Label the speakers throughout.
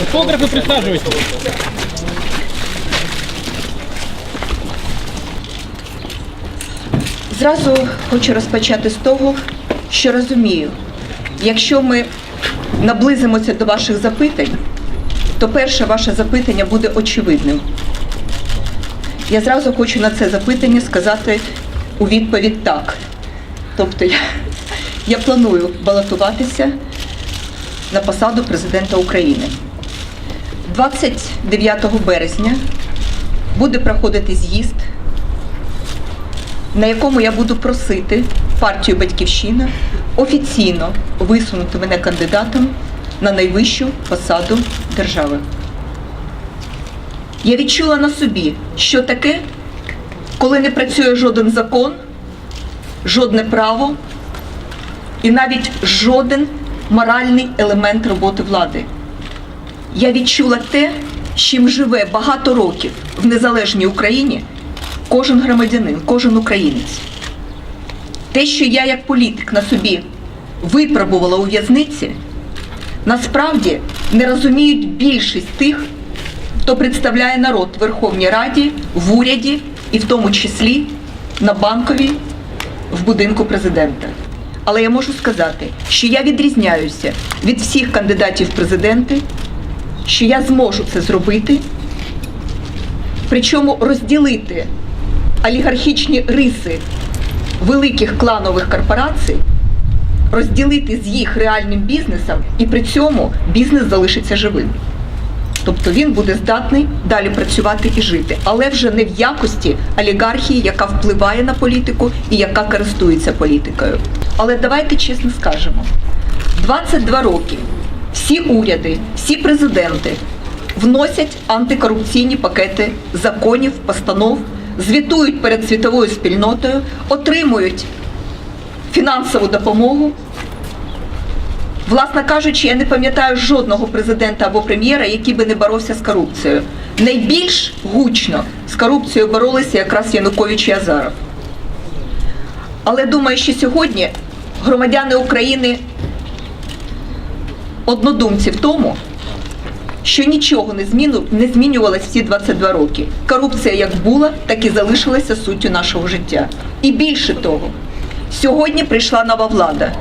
Speaker 1: Фотографы присаживайтесь.
Speaker 2: Зразу хочу розпочати з того, що розумію, якщо ми наблизимося до ваших запитань, то перше ваше запитання буде очевидним. Я зразу хочу на це запитання сказати у відповідь так. Тобто я, я планую балотуватися на посаду президента України. 29 березня буде проходити з'їзд на якому я буду просити партію Батьківщина офіційно висунути мене кандидатом на найвищу посаду держави. Я відчула на собі, що таке, коли не працює жоден закон, жодне право і навіть жоден моральний елемент роботи влади. Я відчула те, чим живе багато років в незалежній Україні кожен громадянин, кожен українець. Те, що я як політик на собі випробувала у в'язниці, насправді не розуміють більшість тих, хто представляє народ в Верховній Раді, в уряді і в тому числі на банковій в будинку президента. Але я можу сказати, що я відрізняюся від всіх кандидатів в президенти, що я зможу це зробити, причому розділити олігархічні риси великих кланових корпорацій, розділити з їх реальним бізнесом, і при цьому бізнес залишиться живим. Тобто він буде здатний далі працювати і жити, але вже не в якості олігархії, яка впливає на політику і яка користується політикою. Але давайте чесно скажемо: 22 роки всі уряди, всі президенти вносять антикорупційні пакети законів, постанов, звітують перед світовою спільнотою, отримують фінансову допомогу. Власне кажучи, я не пам'ятаю жодного президента або прем'єра, який би не боровся з корупцією. Найбільш гучно з корупцією боролися якраз Янукович і Азаров. Але думаю, що сьогодні громадяни України однодумці в тому, що нічого не, зміну, не змінювалось всі 22 роки. Корупція як була, так і залишилася суттю нашого життя. І більше того, сьогодні прийшла нова влада,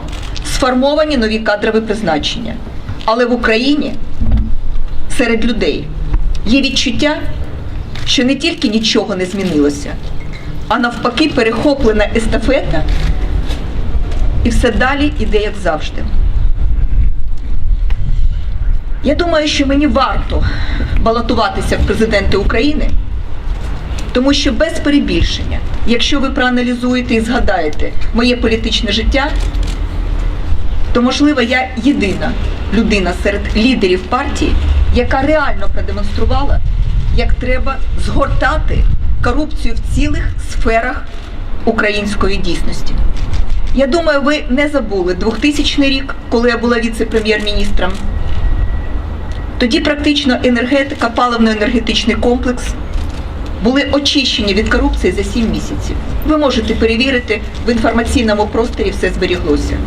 Speaker 2: сформовані нові кадрові призначення. Але в Україні серед людей є відчуття, що не тільки нічого не змінилося, а навпаки, перехоплена естафета, і все далі іде як завжди. Я думаю, що мені варто балотуватися в президенти України, тому що без перебільшення, якщо ви проаналізуєте і згадаєте моє політичне життя, то можливо я єдина людина серед лідерів партії, яка реально продемонструвала, як треба згортати корупцію в цілих сферах української дійсності. Я думаю, ви не забули 2000 рік, коли я була віце-прем'єр-міністром. Тоді практично енергетика, паливно-енергетичний комплекс були очищені від корупції за 7 місяців. Ви можете перевірити, в інформаційному просторі все зберіглося.